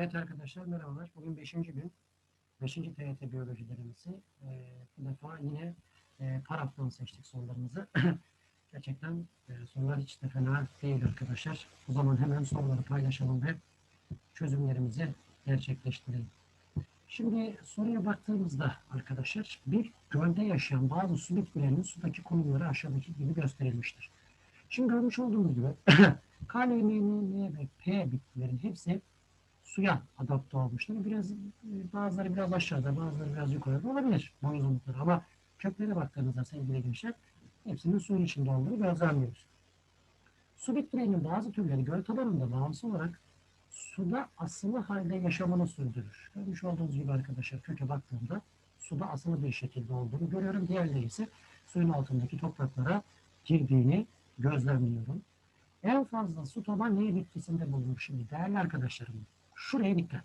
Evet arkadaşlar merhabalar. Bugün 5. gün. 5. TYT biyoloji denemesi. Ee, bu defa yine e, paraftan seçtik sorularımızı. Gerçekten e, sorular hiç de fena değil arkadaşlar. O zaman hemen soruları paylaşalım ve çözümlerimizi gerçekleştirelim. Şimdi soruya baktığımızda arkadaşlar bir gölde yaşayan bazı su bitkilerinin sudaki konumları aşağıdaki gibi gösterilmiştir. Şimdi görmüş olduğunuz gibi K, L, M, N, N ve P bitkilerin hepsi suya adapte olmuşlar. Biraz bazıları biraz aşağıda, bazıları biraz yukarıda olabilir boy uzunlukları ama köklere baktığınızda sevgili gençler hepsinin suyun içinde olduğunu gözlemliyoruz. Su bitkilerinin bazı türleri göl tabanında bağımsız olarak suda asılı halde yaşamını sürdürür. Görmüş olduğunuz gibi arkadaşlar köke baktığımda suda asılı bir şekilde olduğunu görüyorum. Diğerleri ise suyun altındaki topraklara girdiğini gözlemliyorum. En fazla su toba ne bitkisinde bulunur şimdi değerli arkadaşlarım? Şuraya dikkat.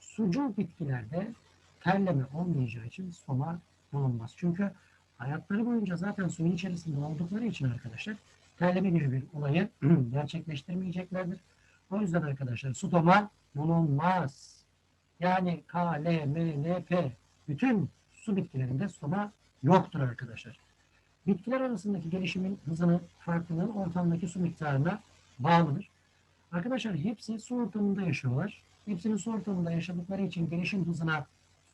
Sucul bitkilerde terleme olmayacağı için soma bulunmaz. Çünkü hayatları boyunca zaten suyun içerisinde oldukları için arkadaşlar terleme gibi bir olayı gerçekleştirmeyeceklerdir. O yüzden arkadaşlar su toma bulunmaz. Yani K, L, M, N, P bütün su bitkilerinde soma yoktur arkadaşlar. Bitkiler arasındaki gelişimin hızının farklılığı ortamdaki su miktarına bağlıdır. Arkadaşlar hepsi su ortamında yaşıyorlar. Hepsinin su ortamında yaşadıkları için gelişim hızına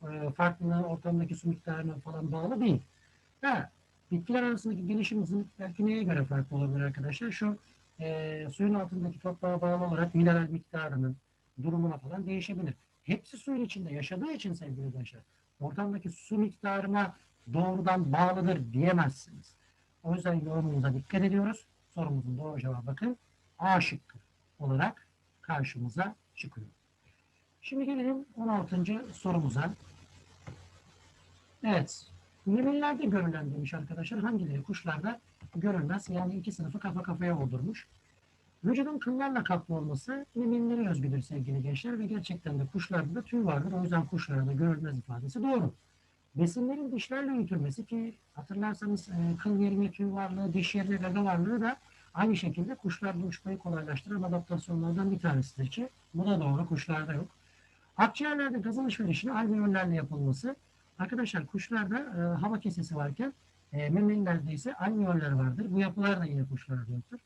e, farklılığı ortamdaki su miktarına falan bağlı değil. Ha, bitkiler arasındaki gelişim hızı belki neye göre farklı olabilir arkadaşlar? Şu e, suyun altındaki toprağa bağlı olarak mineral miktarının durumuna falan değişebilir. Hepsi suyun içinde yaşadığı için sevgili gençler ortamdaki su miktarına doğrudan bağlıdır diyemezsiniz. O yüzden yorumumuza dikkat ediyoruz. Sorumuzun doğru cevabı bakın A şıkkı olarak karşımıza çıkıyor. Şimdi gelelim 16. sorumuza. Evet. Memellerde görülen demiş arkadaşlar. Hangileri kuşlarda görülmez? Yani iki sınıfı kafa kafaya oldurmuş. Vücudun kıllarla kaplı olması memellere özgüdür sevgili gençler ve gerçekten de kuşlarda da tüy vardır. O yüzden kuşlarda görülmez ifadesi doğru. Besinlerin dişlerle yutulması ki hatırlarsanız e, kıl yerine tüy varlığı, diş yerine gaga varlığı da aynı şekilde kuşlarda uçmayı kolaylaştıran adaptasyonlardan bir tanesidir ki bu da doğru kuşlarda yok. Akciğerlerde gaz alışverişinin alveollerle yapılması. Arkadaşlar kuşlarda e, hava kesesi varken e, memelilerde ise alveoller vardır. Bu yapılar da yine kuşlarda yoktur.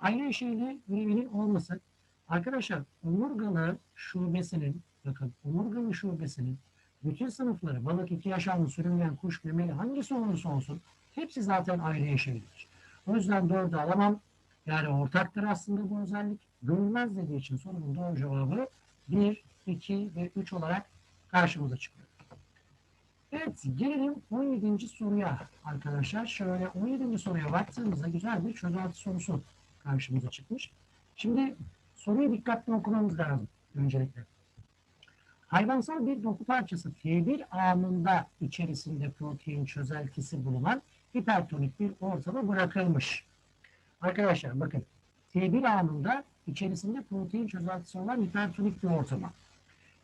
Ayrı şeyle üreminin olması. Arkadaşlar omurgalı şubesinin bakın omurgalı şubesinin bütün sınıfları balık, iki yaşamlı, sürüngen, kuş, memeli hangisi olursa olsun hepsi zaten ayrı yaşayabilir. O yüzden dördü alamam. Yani ortaktır aslında bu özellik. Görülmez dediği için sorunun doğru cevabı 1, 2 ve 3 olarak karşımıza çıkıyor. Evet gelelim 17. soruya arkadaşlar. Şöyle 17. soruya baktığımızda güzel bir çözelti sorusu karşımıza çıkmış. Şimdi soruyu dikkatli okumamız lazım öncelikle. Hayvansal bir doku parçası T1 anında içerisinde protein çözeltisi bulunan hipertonik bir ortama bırakılmış. Arkadaşlar bakın T1 anında içerisinde protein çözeltisi olan hipertonik bir ortama.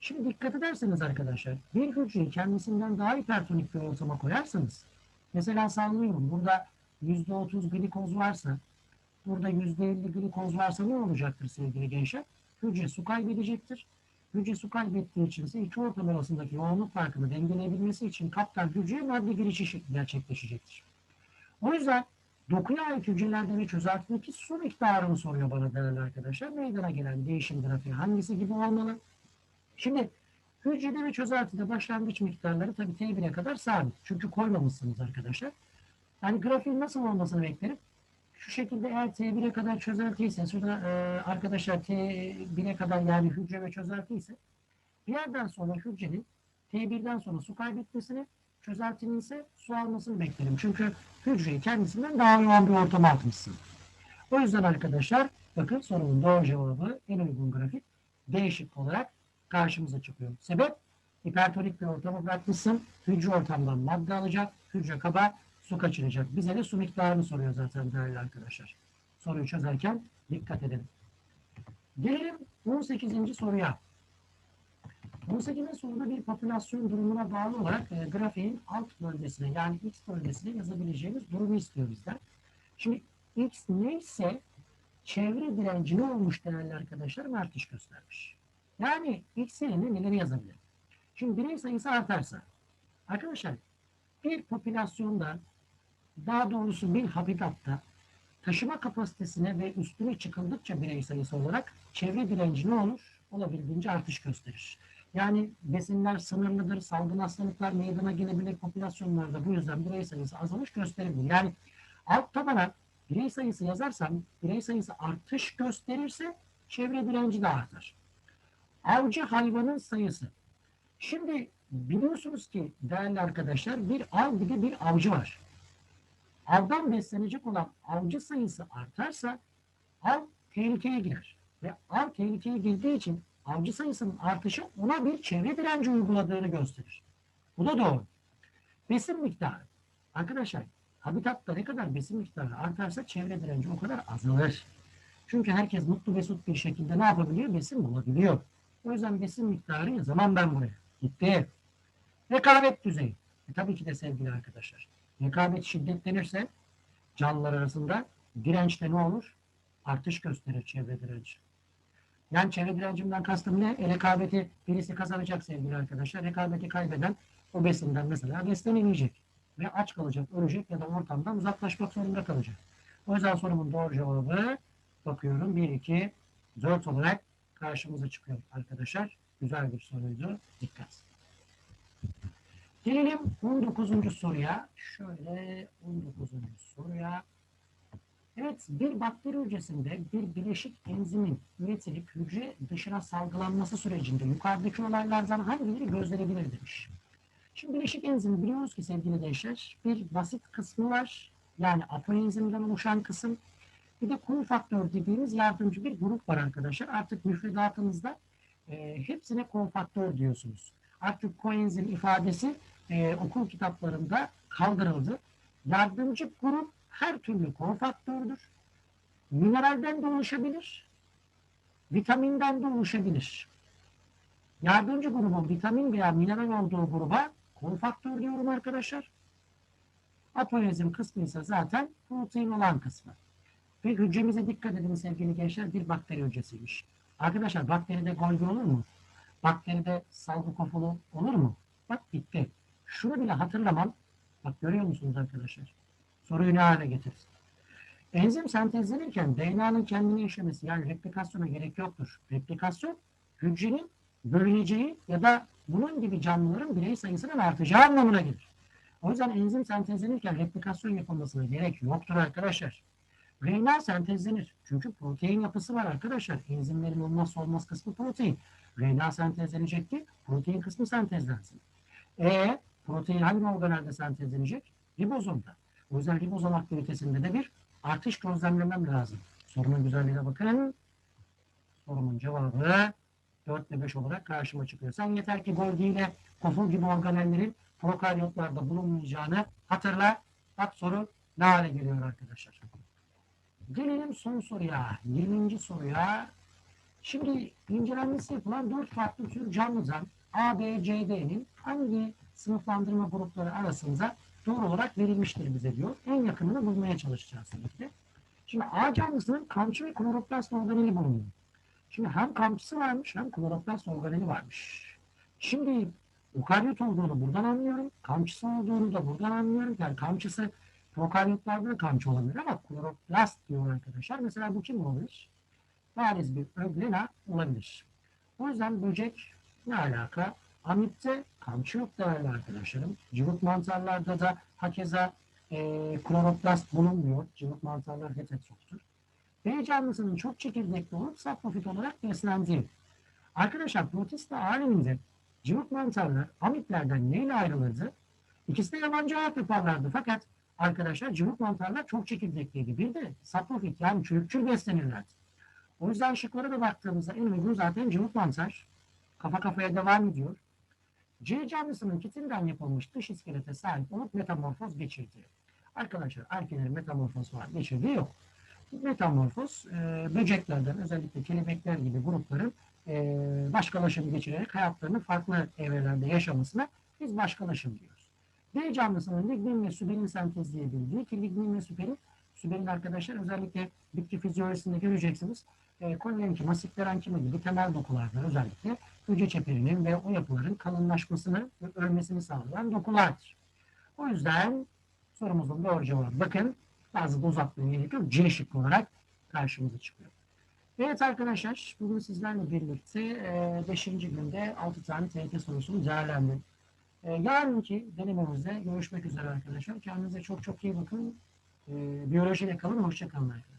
Şimdi dikkat ederseniz arkadaşlar bir hücreyi kendisinden daha hipertonik bir ortama koyarsanız mesela sallıyorum burada %30 glikoz varsa burada %50 glikoz varsa ne olacaktır sevgili gençler? Hücre su kaybedecektir. Hücre su kaybettiği için ise iki ortam arasındaki yoğunluk farkını dengeleyebilmesi için kaptan hücreye madde girişi gerçekleşecektir. O yüzden dokuya ait hücrelerde ve çözeltideki su miktarını soruyor bana değerli arkadaşlar. Meydana gelen değişim grafiği hangisi gibi olmalı? Şimdi hücrede ve çözeltide başlangıç miktarları tabii T1'e kadar sabit. Çünkü koymamışsınız arkadaşlar. Yani grafiğin nasıl olmasını beklerim? Şu şekilde eğer T1'e kadar çözelti ise, şurada e, arkadaşlar T1'e kadar yani hücre ve çözelti ise bir yerden sonra hücrenin T1'den sonra su kaybetmesini, çözeltinin ise su almasını beklerim. Çünkü hücreyi kendisinden daha yoğun bir ortama atmışsın. O yüzden arkadaşlar bakın sorunun doğru cevabı en uygun grafik değişik olarak karşımıza çıkıyor. Sebep hipertonik bir ortama bırakmışsın. Hücre ortamdan madde alacak. Hücre kaba su kaçıracak. Bize de su miktarını soruyor zaten değerli arkadaşlar. Soruyu çözerken dikkat edelim. Gelelim 18. soruya. 18. soruda bir popülasyon durumuna bağlı olarak e, grafiğin alt bölgesine yani x bölgesine yazabileceğimiz durumu istiyor bizden. Şimdi x neyse çevre direnci ne olmuş değerli arkadaşlar? Artış göstermiş. Yani x yerine neleri yazabilirim? Şimdi birey sayısı artarsa arkadaşlar bir popülasyonda daha doğrusu bir habitatta taşıma kapasitesine ve üstüne çıkıldıkça birey sayısı olarak çevre direnci ne olur? Olabildiğince artış gösterir. Yani besinler sınırlıdır, salgın hastalıklar meydana gelebilir popülasyonlarda bu yüzden birey sayısı azalış gösterebilir. Yani alt tabana birey sayısı yazarsam birey sayısı artış gösterirse çevre direnci de artar. Avcı hayvanın sayısı. Şimdi biliyorsunuz ki değerli arkadaşlar bir av bir de bir avcı var. Avdan beslenecek olan avcı sayısı artarsa av tehlikeye girer. Ve av tehlikeye girdiği için avcı sayısının artışı ona bir çevre direnci uyguladığını gösterir. Bu da doğru. Besin miktarı. Arkadaşlar habitatta ne kadar besin miktarı artarsa çevre direnci o kadar azalır. Çünkü herkes mutlu mesut bir şekilde ne yapabiliyor? Besin bulabiliyor. O yüzden besin miktarı yazamam ben buraya. Gitti. Rekabet düzeyi. E, tabii ki de sevgili arkadaşlar. Rekabet şiddetlenirse canlılar arasında dirençte ne olur? Artış gösterir çevre direnci. Yani çevre direncimden kastım ne? E, rekabeti birisi kazanacak sevgili arkadaşlar. Rekabeti kaybeden o besinden mesela beslenemeyecek. Ve aç kalacak, ölecek ya da ortamdan uzaklaşmak zorunda kalacak. O yüzden sorumun doğru cevabı bakıyorum 1, 2, 4 olarak karşımıza çıkıyor arkadaşlar. Güzel bir soruydu. Dikkat. Gelelim 19. soruya. Şöyle 19. soruya. Evet, bir bakteri hücresinde bir bileşik enzimin üretilip hücre dışına salgılanması sürecinde yukarıdaki olaylardan hangileri gözlenebilir demiş. Şimdi bileşik enzim biliyoruz ki sevgili gençler bir basit kısmı var. Yani apoenzimden oluşan kısım. Bir de kofaktör dediğimiz yardımcı bir grup var arkadaşlar. Artık müfredatınızda e, hepsine kofaktör diyorsunuz. Artık koenzim ifadesi e, okul kitaplarında kaldırıldı. Yardımcı grup her türlü kofaktördür. Mineralden de oluşabilir. Vitaminden de oluşabilir. Yardımcı grubun vitamin veya mineral olduğu gruba kofaktör diyorum arkadaşlar. Apoenzim kısmı ise zaten protein olan kısmı. Ve hücremize dikkat edin sevgili gençler bir bakteri hücresiymiş. Arkadaşlar bakteride Golgi olur mu? Bakteride salgı kofulu olur mu? Bak bitti. Şunu bile hatırlamam. Bak görüyor musunuz arkadaşlar? Soruyu ne hale getirsin? Enzim sentezlenirken DNA'nın kendini işlemesi yani replikasyona gerek yoktur. Replikasyon hücrenin bölüneceği ya da bunun gibi canlıların birey sayısının artacağı anlamına gelir. O yüzden enzim sentezlenirken replikasyon yapılmasına gerek yoktur arkadaşlar. RNA sentezlenir. Çünkü protein yapısı var arkadaşlar. Enzimlerin olmazsa olmaz kısmı protein. RNA sentezlenecek ki protein kısmı sentezlensin. E protein hangi organelde sentezlenecek? Ribozomda. O yüzden ribozom aktivitesinde de bir artış gözlemlemem lazım. Sorunun güzelliğine bakın. Sorumun cevabı 4 ve 5 olarak karşıma çıkıyor. Sen yeter ki Golgi koful gibi organellerin prokaryotlarda bulunmayacağını hatırla. Bak soru ne hale geliyor arkadaşlar. Gelelim son soruya. 20. soruya. Şimdi incelenmesi yapılan 4 farklı tür canlıdan A, B, C, D'nin hangi sınıflandırma grupları arasında doğru olarak verilmiştir bize diyor. En yakınını bulmaya çalışacağız ki. Şimdi A canlısının kamçı ve kloroplast organeli bulunuyor. Şimdi hem kamçısı varmış hem kloroplast organeli varmış. Şimdi okaryot olduğunu buradan anlıyorum. Kamçısı olduğunu da buradan anlıyorum. Yani kamçısı prokaryotlarda da kamçı olabilir ama kloroplast diyor arkadaşlar. Mesela bu kim olabilir? Bariz bir öglena olabilir. O yüzden böcek ne alaka? Amipte kamçı yok değerli arkadaşlarım. Cıvık mantarlarda da hakeza e, kloroplast bulunmuyor. Cıvık mantarlar heterotroptur. B canlısının çok çekirdekli olup saprofit olarak beslendiği. Arkadaşlar protista aleminde cıvık mantarlar amiplerden neyle ayrılırdı? İkisi de yabancı hayat yaparlardı. Fakat arkadaşlar cıvık mantarlar çok çekirdekliydi. Bir de saprofit yani çürükçül beslenirlerdi. O yüzden şıklara da baktığımızda en uygun zaten cıvık mantar. Kafa kafaya devam ediyor. C canlısının kitinden yapılmış dış iskelete sahip olup metamorfoz geçirdi. Arkadaşlar erkeklerin metamorfoz var geçirdiği yok. Metamorfoz e, böceklerden özellikle kelebekler gibi grupların e, başkalaşım geçirerek hayatlarını farklı evrelerde yaşamasına biz başkalaşım diyoruz. D canlısının lignin ve süperin sentezleyebildiği ki lignin ve süperin Süberin arkadaşlar özellikle bitki fizyolojisinde göreceksiniz. E, kolajenki, masiflerenkimi gibi temel dokularda özellikle hücre çeperinin ve o yapıların kalınlaşmasını ve ölmesini sağlayan dokulardır. O yüzden sorumuzun doğru cevabı bakın bazı da uzatmaya gerek yok. C şıkkı olarak karşımıza çıkıyor. Evet arkadaşlar bugün sizlerle birlikte 5. günde 6 tane TYT sorusunu değerlendirdik. E, yarınki denememizde görüşmek üzere arkadaşlar. Kendinize çok çok iyi bakın. E, biyolojiyle kalın. Hoşça kalın arkadaşlar.